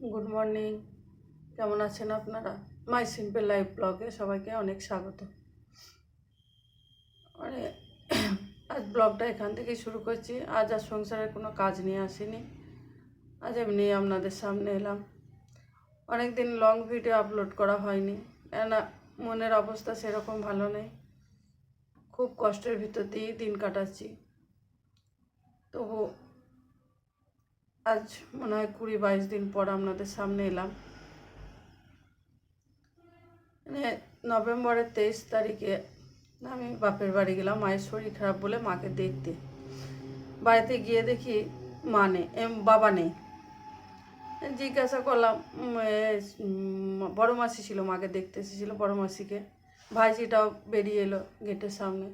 Good morning কেমন আছেন আপনারা? মাই সিম্পল লাইফ ব্লগে সবাইকে অনেক স্বাগত। মানে আজ ব্লগটা এখান থেকেই শুরু করছি। আজ আর সংসারের কোনো কাজ নিয়ে আসিনি। আজ এমনি আপনাদের সামনে এলাম। অনেক দিন লং ভিডিও আপলোড করা হয়নি। কেননা মনের অবস্থা সেরকম ভালো নেই। খুব কষ্টের ভিতর দিয়েই দিন কাটাচ্ছি। তবু আজ মনে হয় কুড়ি বাইশ দিন পর আপনাদের সামনে এলাম। মানে নভেম্বরের তেইশ তারিখে আমি বাপের বাড়ি গেলাম, মায়ের শরীর খারাপ বলে মাকে দেখতে। বাড়িতে গিয়ে দেখি মা নেই বাবা নেই। জিজ্ঞাসা করলাম বড় মাসি ছিল, মাকে দেখতে এসেছিল বড় মাসিকে। ভাইজিটাও বেরিয়ে এলো গেটের সামনে।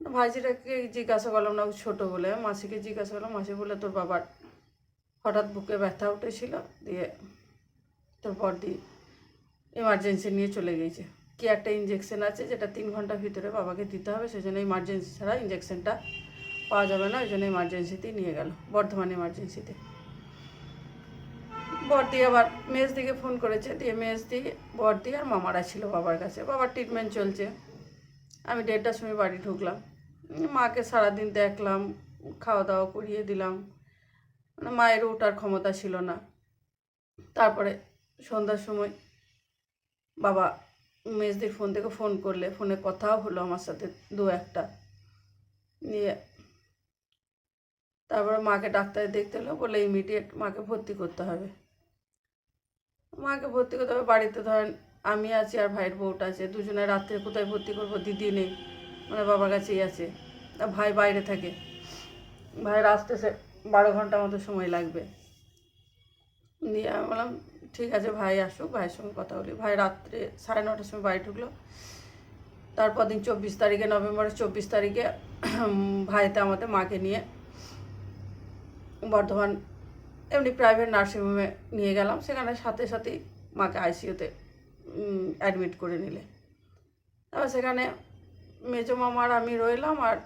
ভাইজিটাকে জিজ্ঞাসা করলাম, না ছোটো বলে? মাসিকে জিজ্ঞাসা করলাম, মাসি বলে তোর বাবার হঠাৎ বুকে ব্যথা উঠেছিল, দিয়ে তোর বড়দি এমার্জেন্সি নিয়ে চলে গিয়েছে। কি একটা ইঞ্জেকশন আছে যেটা তিন ঘণ্টার ভিতরে বাবাকে দিতে হবে সেই জন্য ইমার্জেন্সি ছাড়া ইঞ্জেকশনটা পাওয়া যাবে না, ওই জন্য ইমার্জেন্সিতেই নিয়ে গেল, বর্ধমান ইমার্জেন্সিতে বর্দি আবার মেজ দিকে ফোন করেছে, দিয়ে মেজ দি বর্দি আর মামারা ছিল বাবার কাছে, বাবার ট্রিটমেন্ট চলছে। আমি দেড়টার সময় বাড়ি ঢুকলাম মাকে সারাদিন দেখলাম, খাওয়া দাওয়া করিয়ে দিলাম। মানে মায়ের ওঠার ক্ষমতা ছিল না। তারপরে সন্ধ্যার সময় বাবা মেজদির ফোন থেকে ফোন করলে, ফোনে কথাও হলো আমার সাথে দু একটা। নিয়ে তারপরে মাকে ডাক্তারে দেখতে হলো বলে ইমিডিয়েট মাকে ভর্তি করতে হবে। মাকে ভর্তি করতে হবে, বাড়িতে ধরেন আমি আছি আর ভাইয়ের বউটা আছে, দুজনে রাত্রে কোথায় ভর্তি করব দিদি নেই মানে বাবার কাছেই আছে। ভাই বাইরে থাকে ভাইয়ের আসতেছে বারো ঘণ্টা মতো সময় লাগবে। দিয়ে আমি বললাম, ঠিক আছে, ভাই আসুক, ভাইয়ের সঙ্গে কথা বলি। ভাই রাত্রে সাড়ে নটার সময় বাড়ি ঢুকলো। তারপর দিন চব্বিশ তারিখে, নভেম্বরের চব্বিশ তারিখে ভাইতে আমাদের মাকে নিয়ে বর্ধমান এমনি প্রাইভেট নার্সিংহোমে নিয়ে গেলাম। সেখানে সাথে সাথেই মাকে আইসিইউতে অ্যাডমিট করে নিলে। তারপর সেখানে মেজো মামা আর আমি রইলাম আর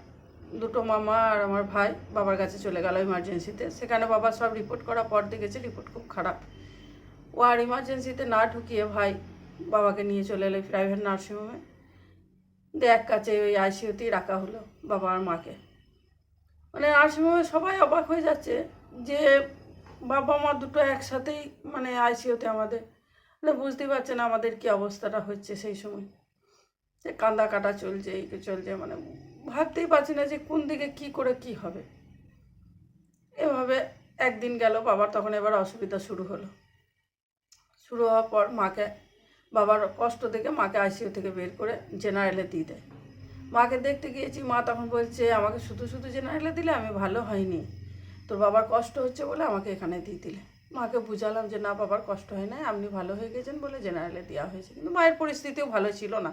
দুটো মামা আর আমার ভাই বাবার কাছে চলে গেল ইমার্জেন্সিতে সেখানে বাবা সব রিপোর্ট করার পর দেখেছে রিপোর্ট খুব খারাপ। ও আর ইমার্জেন্সিতে না ঢুকিয়ে ভাই বাবাকে নিয়ে চলে এলো প্রাইভেট নার্সিংহোমে দিয়ে এক কাছে ওই আইসিইউতেই রাখা হলো বাবা আর মাকে। মানে নার্সিংহোমে সবাই অবাক হয়ে যাচ্ছে যে বাবা মা দুটো একসাথেই মানে আইসিইউতে আমাদের। মানে বুঝতেই পারছে না আমাদের কি অবস্থাটা হচ্ছে সেই সময়। যে কান্দা কাটা চলছে, এই চলছে মানে ভাবতেই পারছি না যে কোন দিকে কি করে কি হবে। এভাবে একদিন গেল, বাবার তখন এবার অসুবিধা শুরু হলো। শুরু হওয়ার পর মাকে, বাবার কষ্ট দেখে মাকে আইসিইউ থেকে বের করে জেনারেলে দিয়ে দেয়। মাকে দেখতে গিয়েছি, মা তখন বলছে, আমাকে শুধু শুধু জেনারেলে দিলে আমি ভালো হয়নি। তোর বাবার কষ্ট হচ্ছে বলে আমাকে এখানে দিয়ে দিলে। মাকে বুঝালাম যে, না, বাবার কষ্ট হয় না আপনি ভালো হয়ে গেছেন বলে জেনারেলে দেওয়া হয়েছে। কিন্তু মায়ের পরিস্থিতিও ভালো ছিল না।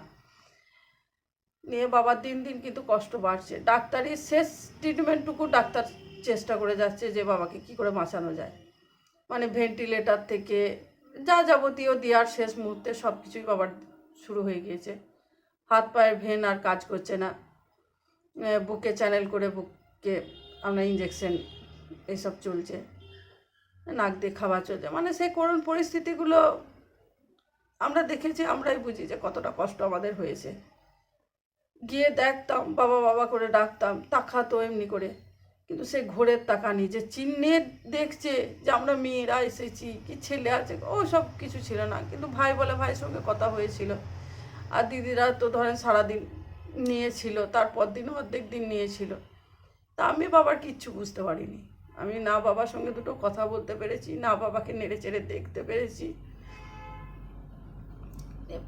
নিয়ে বাবার দিন দিন কিন্তু কষ্ট বাড়ছে। ডাক্তারি শেষ ট্রিটমেন্টটুকু ডাক্তার চেষ্টা করে যাচ্ছে যে বাবাকে কি করে বাঁচানো যায়। মানে ভেন্টিলেটার থেকে যা যাবতীয় দেওয়ার শেষ মুহূর্তে সব কিছুই বাবার শুরু হয়ে গিয়েছে। হাত পায়ের ভেন আর কাজ করছে না। বুকে চ্যানেল করে বুকে আমরা ইঞ্জেকশন এসব চলছে। নাক দিয়ে খাওয়া চলছে। মানে সেই করুণ পরিস্থিতিগুলো আমরা দেখেছি, আমরাই বুঝি যে কতটা কষ্ট আমাদের হয়েছে। গিয়ে দেখতাম, বাবা বাবা করে ডাকতাম, তাকাতো এমনি করে। কিন্তু সে ঘোরের তাকানি যে চিহ্নে দেখছে যে আমরা মেয়েরা এসেছি, কি ছেলে আছে, ও সব কিছু ছিল না। কিন্তু ভাই বলে ভাইয়ের সঙ্গে কথা হয়েছিল। আর দিদিরা তো ধরেন সারাদিন নিয়েছিল, তারপর দিন অর্ধেক দিন নিয়েছিল। তা আমি বাবার কিচ্ছু বুঝতে পারিনি। আমি না বাবার সঙ্গে দুটো কথা বলতে পেরেছি, না বাবাকে নেড়ে চেড়ে দেখতে পেরেছি।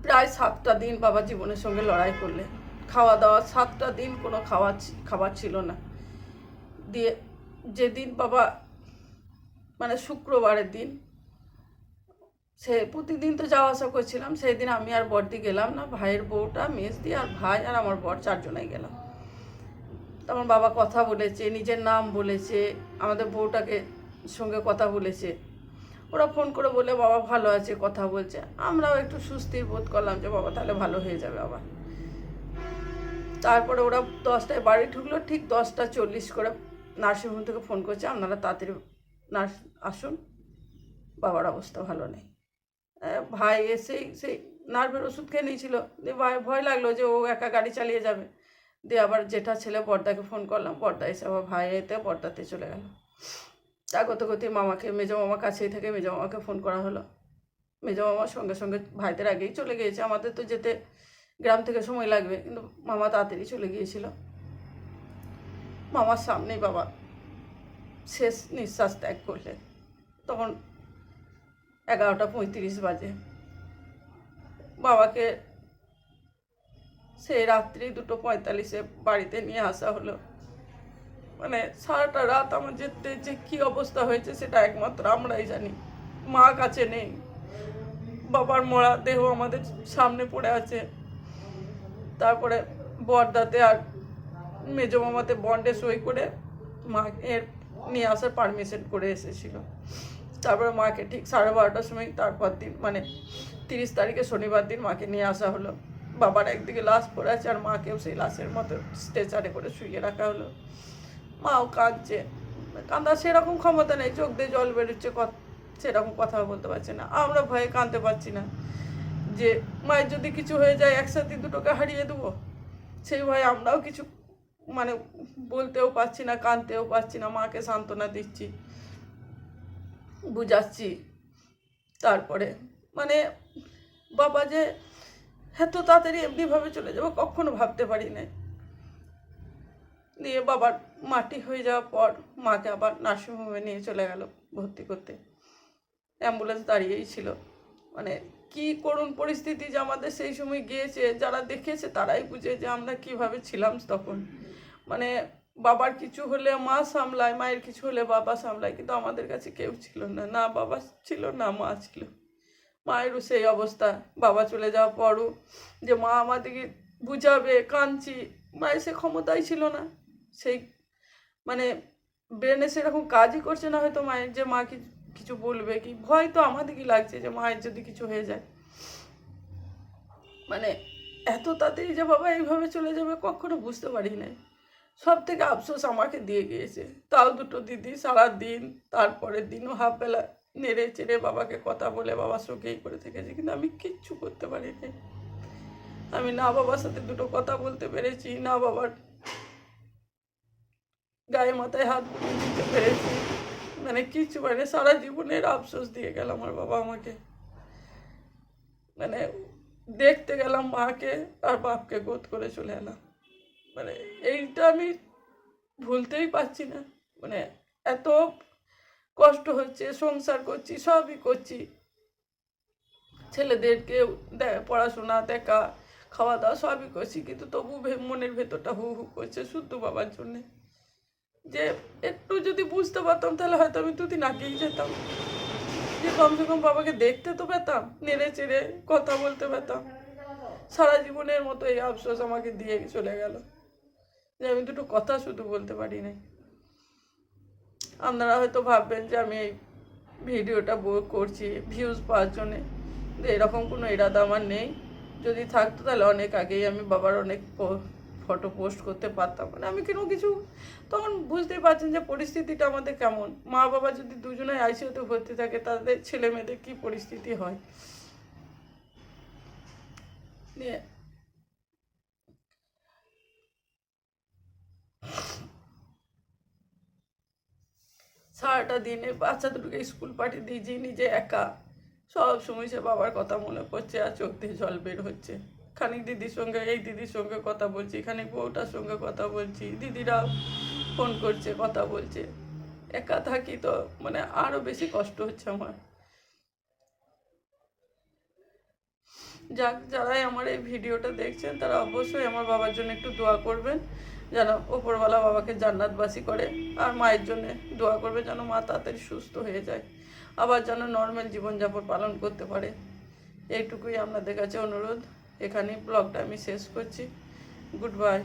প্রায় সাতটা দিন বাবা জীবনের সঙ্গে লড়াই করলে খাওয়া দাওয়া সাতটা দিন কোনো খাওয়া খাবার ছিল না। দিয়ে যেদিন বাবা মানে শুক্রবারের দিন, সে প্রতিদিন তো যাওয়া আসা করছিলাম সেই দিন আমি আর বড়দি গেলাম না, ভাইয়ের বউটা মেস দিয়ে আর ভাই আর আমার বর চারজনেই গেলাম। তখন বাবা কথা বলেছে, নিজের নাম বলেছে, আমাদের বউটাকে সঙ্গে কথা বলেছে। ওরা ফোন করে বলে বাবা ভালো আছে, কথা বলছে। আমরাও একটু সুস্থির বোধ করলাম যে, বাবা তাহলে ভালো হয়ে যাবে আবার। তারপরে ওরা দশটায় বাড়ি ঢুকলো, ঠিক দশটা চল্লিশ করে নার্সিংহোম থেকে ফোন করছে, আপনারা তাড়াতাড়ি নার্স আসুন। বাবার অবস্থা ভালো নেই। ভাই এসেই সেই নার্ভের ওষুধ খেয়ে নিয়েছিল। দিয়ে ভাই, ভয় লাগল যে ও একা গাড়ি চালিয়ে যাবে। দিয়ে আবার যেটা ছেলে বর্দাকে ফোন করলাম। বর্দা এসে আবার ভাই এতে বর্দাতে চলে গেল। তা করতে করতে মামাকে, মেজো মামা কাছেই থেকে মেজো মামাকে ফোন করা হলো। মেজো মামার সঙ্গে সঙ্গে ভাইদের আগেই চলে গিয়েছে। আমাদের তো যেতে গ্রাম থেকে সময় লাগবে, কিন্তু মামা তাড়াতাড়ি চলে গিয়েছিল। মামার সামনেই বাবা শেষ নিঃশ্বাস ত্যাগ করলেন। তখন এগারোটা পঁয়ত্রিশ বাজে। বাবাকে সেই রাত্রি দুটো পঁয়তাল্লিশে বাড়িতে নিয়ে আসা হলো। মানে সারাটা রাত আমার যেতে যে কী অবস্থা হয়েছে সেটা একমাত্র আমরাই জানি। মা কাছে নেই। বাবার মরা দেহ আমাদের সামনে পড়ে আছে। তারপরে বরদাতে আর মেজো মামাতে বন্ডে সই করে মাকে নিয়ে আসার পারমিশন করে এসেছিল। তারপরে মাকে ঠিক সাড়ে বারোটার সময় তারপর দিন মানে তিরিশ তারিখে শনিবার দিন মাকে নিয়ে আসা হলো। বাবার একদিকে লাশ পড়ে আছে আর মাকেও সেই লাশের মতো স্ট্রেচারে করে শুয়ে রাখা হলো। মাও কাঁদছে। কাঁদার সেরকম ক্ষমতা নেই, চোখ দিয়ে জল বেরোচ্ছে সেরকম কথা বলতে পারছে না। আমরা ভয়ে কাঁদতে পারছি না। যে মায়ের যদি কিছু হয়ে যায়, একসাথে দুটোকে হারিয়ে দেবো? সেই ভয়ে আমরাও কিছু মানে বলতেও পারছি না কাঁদতেও পারছি না, মাকে সান্ত্বনা দিচ্ছি, বুঝাচ্ছি। তারপরে মানে বাবা যে হ্যাঁ এত তাড়াতাড়ি এমনিভাবে চলে যাব, কখনো ভাবতে পারি না দিয়ে বাবার মাটি হয়ে যাওয়ার পর মাকে আবার নার্সিংহোমে নিয়ে চলে গেল ভর্তি করতে। অ্যাম্বুলেন্স দাঁড়িয়েই ছিল। মানে কি করুণ পরিস্থিতি যে আমাদের সেই সময় গিয়েছে, যারা দেখেছে তারাই বুঝে যে আমরা কীভাবে ছিলাম তখন। মানে বাবার কিছু হলে মা সামলায়, মায়ের কিছু হলে বাবা সামলায়, কিন্তু আমাদের কাছে কেউ ছিল না। না বাবা ছিল, না মা ছিল। মায়েরও সেই অবস্থা। বাবা চলে যাওয়ার পরও যে মা আমাদেরকে বুঝাবে, কাঁদছি। মায়ের সে ক্ষমতাই ছিল না। সেই মানে ব্রেনে সেরকম কাজই করছে না হয়তো মায়ের যে মা কি কিছু বলবে কি? ভয় তো আমাদেরই লাগছে যে মায়ের যদি কিছু হয়ে যায়। মানে এত তাড়াতাড়ি যে বাবা এইভাবে চলে যাবে কখনো বুঝতে পারি নাই। সব থেকে আফসোস আমাকে দিয়ে গিয়েছে। তাও দুটো দিদি সারা দিন তারপরের দিনও হাফ বেলা নেড়ে চেড়ে বাবাকে কথা বলে বাবার সঙ্গেই করে থেকেছে, কিন্তু আমি কিচ্ছু করতে পারিনি আমি না বাবার সাথে দুটো কথা বলতে পেরেছি, না বাবার গায়ে মাথায় হাত বুলিয়ে দিতে পেরেছি। মানে কিছু মানে সারা জীবনের আফসোস দিয়ে গেল আমার বাবা আমাকে। মানে দেখতে গেলাম মাকে, আর বাপকে গোদ করে চলে এলাম। মানে এইটা আমি ভুলতেই পারছি না। মানে এত কষ্ট হচ্ছে, সংসার করছি, সবই করছি। ছেলেদেরকে পড়াশোনা, দেখা, খাওয়া দাওয়া সবই করছি, কিন্তু তবু মনের ভেতরটা হু হু করছে শুদ্ধ বাবার জন্যে। যে একটু যদি বুঝতে পারতাম, তাহলে হয়তো আমি দুদিন আগেই যেতাম। যে কমসে কম বাবাকে দেখতে তো পেতাম, নেড়ে চেড়ে কথা বলতে পেতাম। সারা জীবনের মতো এই আফসোস আমাকে দিয়ে চলে গেল। যে আমি দুটো কথা শুধু বলতে পারি নাই। আপনারা হয়তো ভাববেন যে আমি এই ভিডিওটা করছি ভিউজ পাওয়ার জন্যে। এরকম কোনো ইরাদা আমার নেই। যদি থাকতো তাহলে অনেক আগেই আমি বাবার অনেক ফটো পোস্ট করতে পারতাম। মানে আমি কোনো কিছু তখন বুঝতেই পারছেন যে পরিস্থিতিটা আমাদের কেমন। মা বাবা যদি দুজনে আইসিউতে ভর্তি থাকে, তাদের ছেলে মেয়েদের কী পরিস্থিতি হয়? নিয়ে। সারাটা দিনে বাচ্চা দুটোকে স্কুল পাঠিয়ে দিয়েছি নিজে একা। সব সময় সে বাবার কথা মনে পড়ছে আর চোখ দিয়ে জল বের হচ্ছে। খানিক দিদির সঙ্গে, এই দিদির সঙ্গে কথা বলছি, খানিক বউটার সঙ্গে কথা বলছি দিদিরা ফোন করছে, কথা বলছে। একা থাকি তো মানে আরও বেশি কষ্ট হচ্ছে আমার। যাক, যারাই আমার এই ভিডিওটা দেখছেন, তারা অবশ্যই আমার বাবার জন্য একটু দোয়া করবেন, যেন ওপরওয়ালা বাবাকে জান্নাতবাসী করে, আর মায়ের জন্য দোয়া করবে যেন মা তাড়াতাড়ি সুস্থ হয়ে যায়, আবার যেন নর্মাল জীবনযাপন পালন করতে পারে। এইটুকুই আপনাদের কাছে অনুরোধ। এখানেই ব্লগটা আমি শেষ করছি. Good bye